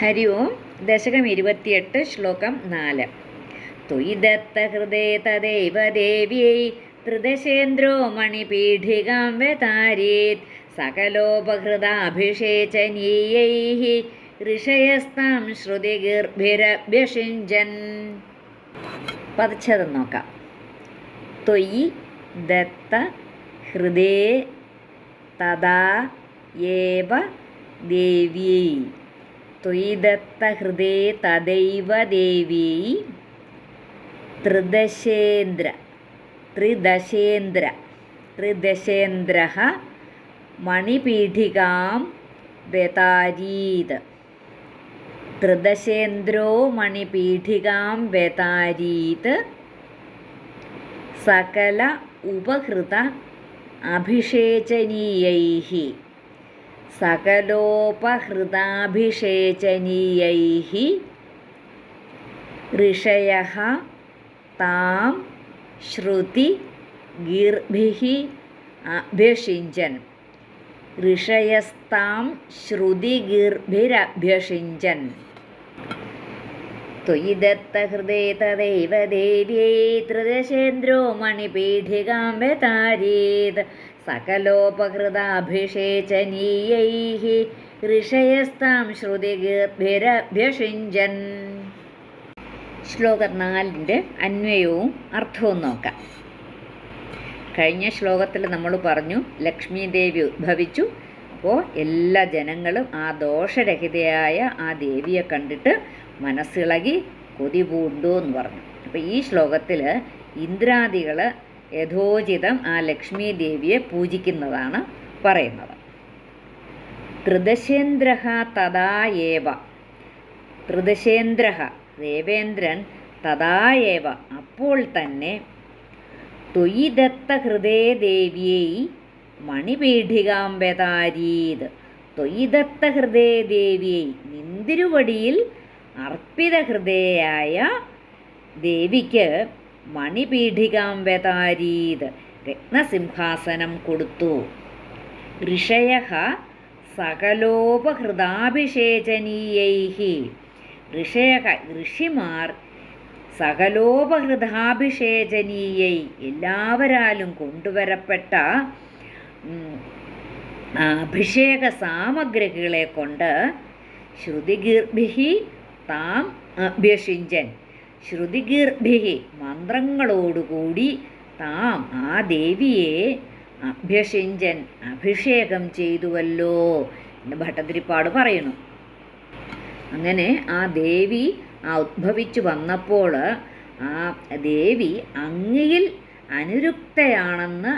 ഹരി ഓം ദശകം ഇരുപത്തിയെട്ട് ശ്ലോകം നാല്. ത്വയിദത്തഹൃദേ തദൈവ ദേവ്യൈ ത്രിദശേന്ദ്രോ മണിപീഠികാം വ്യതാരീത് സകലോപഹൃതാഭിഷേചനീയൈ ഋഷയസ്താം ശ്രുതിഗീർഭിരഭ്യഷിഞ്ചൻ. പതിച്ചത് നോക്കാം. ത്വയി ദത്ത ഹൃദേ തദാ ഏവ ദേവ്യൈ. ത്വയി ദത്തഹൃദേ തദൈവ ദേവീ. ത്രിദശേന്ദ്ര. ത്രിദശേന്ദ്ര. ത്രിദശേന്ദ്ര മണിപീഠികാം വ്യതാരീത് ത്രിദശേന്ദ്രോ മണിപീഠികാം വ്യതാരീത് സകല ഉപഹൃത അഭിഷേചനീയൈः സകലോപഹൃതാഭിഷേചനീയൈः ऋषयः ശ്രുതി ഗീർഭിः അഭ്യഷിഞ്ചൻ ഋഷയസ്താം ശ്രുതിഗീർഭിരഭ്യഷിഞ്ചൻ त्वयि दत्तहृदे तदैव देव्यै त्रिदशेन्द्रो मणिपीठिकां व्यतारीत् सकलोपहृताभिषेचनीयैः ഋഷയസ്താം ശ്രുതിഗീർഭിരഭ്യഷിഞ്ചൻ ശ്ലോകം നാലിൻ്റെ അന്വയവും അർത്ഥവും നോക്കാം കഴിഞ്ഞ ശ്ലോകത്തിൽ നമ്മൾ പറഞ്ഞു ലക്ഷ്മി ദേവി ഉദ്ഭവിച്ചു അപ്പോൾ എല്ലാ ജനങ്ങളും ആ ദോഷരഹിതയായ ആ ദേവിയെ കണ്ടിട്ട് മനസ്സിളകി കൊതി പൂണ്ടു എന്ന് പറഞ്ഞു. അപ്പോൾ ഈ ശ്ലോകത്തിൽ ഇന്ദ്രാദികൾ യഥോചിതം ആ ലക്ഷ്മി ദേവിയെ പൂജിക്കുന്നതാണ് പറയുന്നത്. ത്രിദശേന്ദ്ര തഥാ ഏവ. ത്രിദശേന്ദ്ര ദേവേന്ദ്രൻ തഥാ ഏവ. അപ്പോൾ തന്നെ ത്വയിദത്ത ഹൃദയ ദേവിയേയി മണിപീഠികാംബതാരീത്. ത്വയിദത്ത ഹൃദയ ദേവിയേയി നിന്തിരുവടിയിൽ അർപ്പിത ഹൃദയായ ദേവിക്ക് മണിപീഠികാംബതാരീത് രത്നസിംഹാസനം കൊടുത്തു. ഋഷയ സകലോപഹൃതാഭിഷേചനീയൈ ഋഷയ ഋഷിമാർ സകലോപഹൃതാഭിഷേചനീയൈ എല്ലാവരാലും കൊണ്ടുവരപ്പെട്ട അഭിഷേക സാമഗ്രികളെ കൊണ്ട് ശ്രുതിഗീർഭി താം അഭ്യഷിഞ്ചൻ ശ്രുതിഗീർഭി മന്ത്രങ്ങളോടുകൂടി താം ആ ദേവിയെ അഭ്യഷിഞ്ചൻ അഭിഷേകം ചെയ്തുവല്ലോ എന്ന് ഭട്ടതിരിപ്പാട് പറയുന്നു. അങ്ങനെ ആ ദേവി ആ ഉദ്ഭവിച്ചു വന്നപ്പോൾ ആ ദേവി അങ്ങയിൽ അനുരുക്തയാണെന്ന്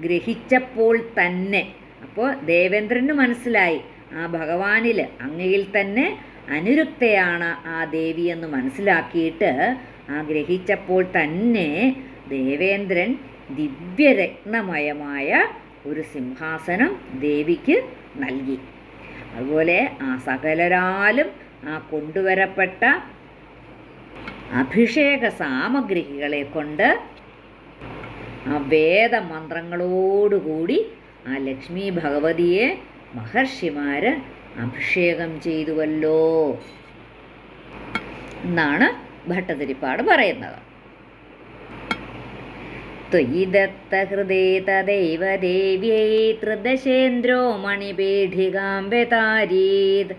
ഗ്രഹിച്ചപ്പോൾ തന്നെ അപ്പോൾ ദേവേന്ദ്രന് മനസ്സിലായി ആ ഭഗവാനിൽ അങ്ങയിൽ തന്നെ അനുരുക്തയാണ് ആ ദേവി എന്ന് മനസ്സിലാക്കിയിട്ട് ആഗ്രഹിച്ചപ്പോൾ തന്നെ ദേവേന്ദ്രൻ ദിവ്യരത്നമയമായ ഒരു സിംഹാസനം ദേവിക്ക് നൽകി. അതുപോലെ ആ സകലരാലും ആ കൊണ്ടുവരപ്പെട്ട അഭിഷേക സാമഗ്രികളെ കൊണ്ട് ആ വേദമന്ത്രങ്ങളോടുകൂടി ആ ലക്ഷ്മി ഭഗവതിയെ മഹർഷിമാർ അഭിഷേകം ചെയ്തുവല്ലോ എന്നാണ് ഭട്ടതിരിപ്പാട് പറയുന്നത് त्वयि दत्तहृदे तदैव देव्यै त्रिदशेन्द्रो मणिपीठिकां व्यतारीत्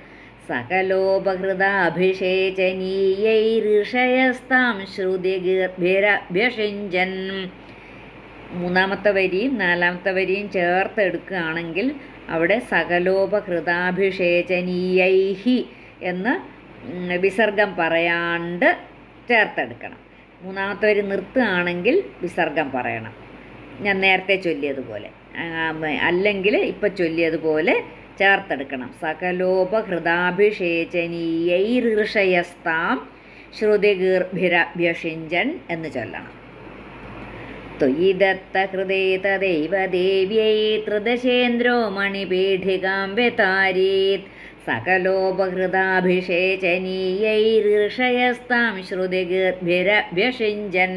सकलोपहृदाभिषेचनीयैऋषयस्तां ശ്രുതിഗിർഭിരഭ്യഷിഞ്ചൻ മൂന്നാമത്തെ വരിയും നാലാമത്തെ വരിയും ചേർത്ത് എടുക്കുകയാണെങ്കിൽ അവിടെ സകലോപഹൃതാഭിഷേചനീയൈഹി എന്ന് വിസർഗം പറയാണ്ട് ചേർത്തെടുക്കണം. മൂന്നാമത്തെ വരി നിർത്തുകയാണെങ്കിൽ വിസർഗം പറയണം. ഞാൻ നേരത്തെ ചൊല്ലിയതുപോലെ. അല്ലെങ്കിൽ ഇപ്പം ചൊല്ലിയതുപോലെ ചേർത്തെടുക്കണം. സകലോപഹൃതാഭിഷേചനീയൈഋഷയസ്താം ശ്രുതിഗീർഭിരഭ്യഷിഞ്ചൻ എന്ന് ചൊല്ലണം. ത്വയി ദത്തഹൃദേ തദൈവ ദേവ്യൈ ത്രിദശേന്ദ്രോ മണിപീഠികാം വ്യതാരീത് സകലോപഹൃതാഭിഷേചനീയൈഋഷയസ്താം ശ്രുതിഗീർഭിരഭ്യഷിഞ്ചൻ.